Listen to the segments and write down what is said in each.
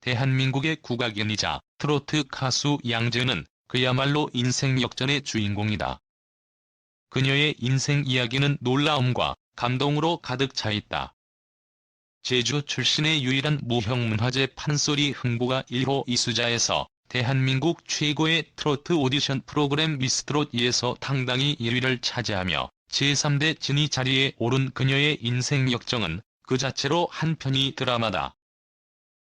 대한민국의 국악인이자 트로트 가수 양재는 그야말로 인생 역전의 주인공이다. 그녀의 인생 이야기는 놀라움과 감동으로 가득 차 있다. 제주 출신의 유일한 무형문화재 판소리 흥부가 1호 이수자에서 대한민국 최고의 트로트 오디션 프로그램 미스트롯2에서 당당히 1위를 차지하며 제3대 진위 자리에 오른 그녀의 인생 역정은 그 자체로 한편이 드라마다.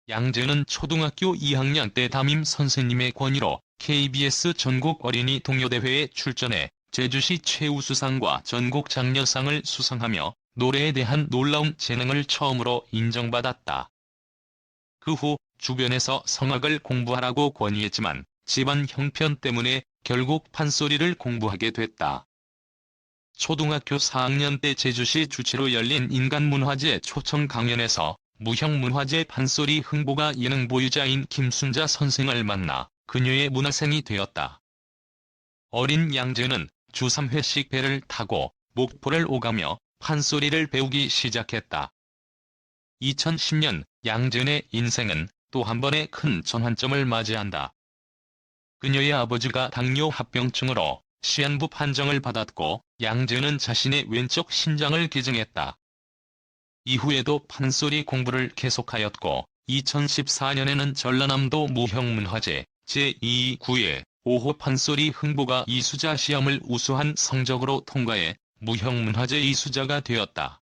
양재는 초등학교 2학년 때 담임 선생님의 권위로 KBS 전국 어린이 동요대회에 출전해 제주시 최우수상과 전국 장려상을 수상하며 노래에 대한 놀라운 재능을 처음으로 인정받았다. 그 후 주변에서 성악을 공부하라고 권유했지만 집안 형편 때문에 결국 판소리를 공부하게 됐다. 초등학교 4학년 때 제주시 주최로 열린 인간문화재 초청 강연에서 무형문화재 판소리 흥보가 예능 보유자인 김순자 선생을 만나 그녀의 문화생이 되었다. 어린 양재는 주 3회씩 배를 타고 목포를 오가며 판소리를 배우기 시작했다. 2010년 양재의 인생은 또 한 번의 큰 전환점을 맞이한다. 그녀의 아버지가 당뇨 합병증으로 시한부 판정을 받았고 양재는 자신의 왼쪽 신장을 기증했다. 이후에도 판소리 공부를 계속하였고 2014년에는 전라남도 무형문화재 제2구의 5호 판소리 흥보가 이수자 시험을 우수한 성적으로 통과해 무형문화재 이수자가 되었다.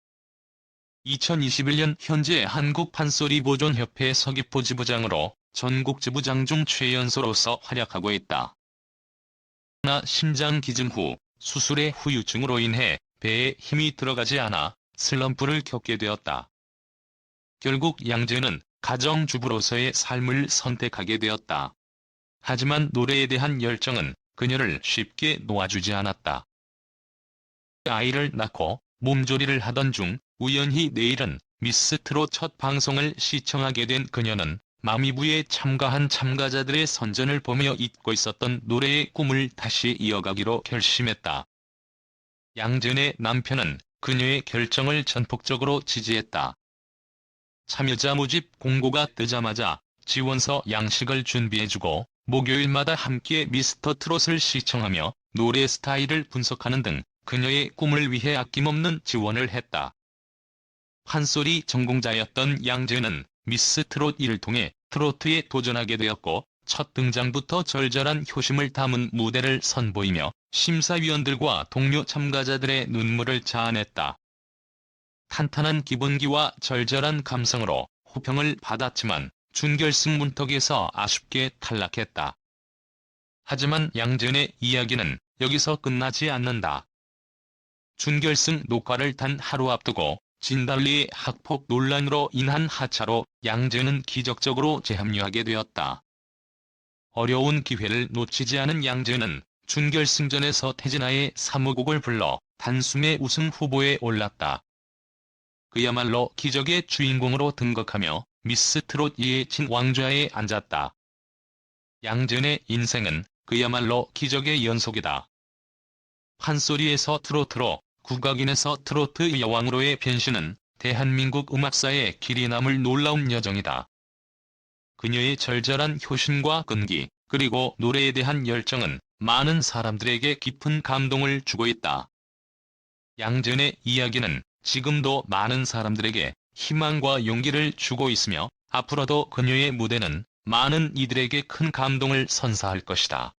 2021년 현재 한국판소리보존협회 서귀포 지부장으로 전국 지부장 중 최연소로서 활약하고 있다. 그러나 심장 기증 후 수술의 후유증으로 인해 배에 힘이 들어가지 않아 슬럼프를 겪게 되었다. 결국 양재는 가정주부로서의 삶을 선택하게 되었다. 하지만 노래에 대한 열정은 그녀를 쉽게 놓아주지 않았다. 아이를 낳고 몸조리를 하던 중 우연히 내일은 미스트롯 첫 방송을 시청하게 된 그녀는 마미부에 참가한 참가자들의 선전을 보며 잊고 있었던 노래의 꿈을 다시 이어가기로 결심했다. 양전의 남편은 그녀의 결정을 전폭적으로 지지했다. 참여자 모집 공고가 뜨자마자 지원서 양식을 준비해주고 목요일마다 함께 미스터 트롯을 시청하며 노래 스타일을 분석하는 등 그녀의 꿈을 위해 아낌없는 지원을 했다. 판소리 전공자였던 양재는 미스 트롯 1을 통해 트로트에 도전하게 되었고 첫 등장부터 절절한 효심을 담은 무대를 선보이며 심사위원들과 동료 참가자들의 눈물을 자아냈다. 탄탄한 기본기와 절절한 감성으로 호평을 받았지만 준결승 문턱에서 아쉽게 탈락했다. 하지만 양재의 이야기는 여기서 끝나지 않는다. 준결승 녹화를 단 하루 앞두고 진달리의 학폭 논란으로 인한 하차로 양재는 기적적으로 재합류하게 되었다. 어려운 기회를 놓치지 않은 양재는 준결승전에서 태진아의 사무곡을 불러 단숨에 우승 후보에 올랐다. 그야말로 기적의 주인공으로 등극하며 미스 트롯 2의 진왕좌에 앉았다. 양재의 인생은 그야말로 기적의 연속이다. 판소리에서 트로트로 국악인에서 트로트 여왕으로의 변신은 대한민국 음악사에 길이 남을 놀라운 여정이다. 그녀의 절절한 효심과 끈기, 그리고 노래에 대한 열정은 많은 사람들에게 깊은 감동을 주고 있다. 양전의 이야기는 지금도 많은 사람들에게 희망과 용기를 주고 있으며 앞으로도 그녀의 무대는 많은 이들에게 큰 감동을 선사할 것이다.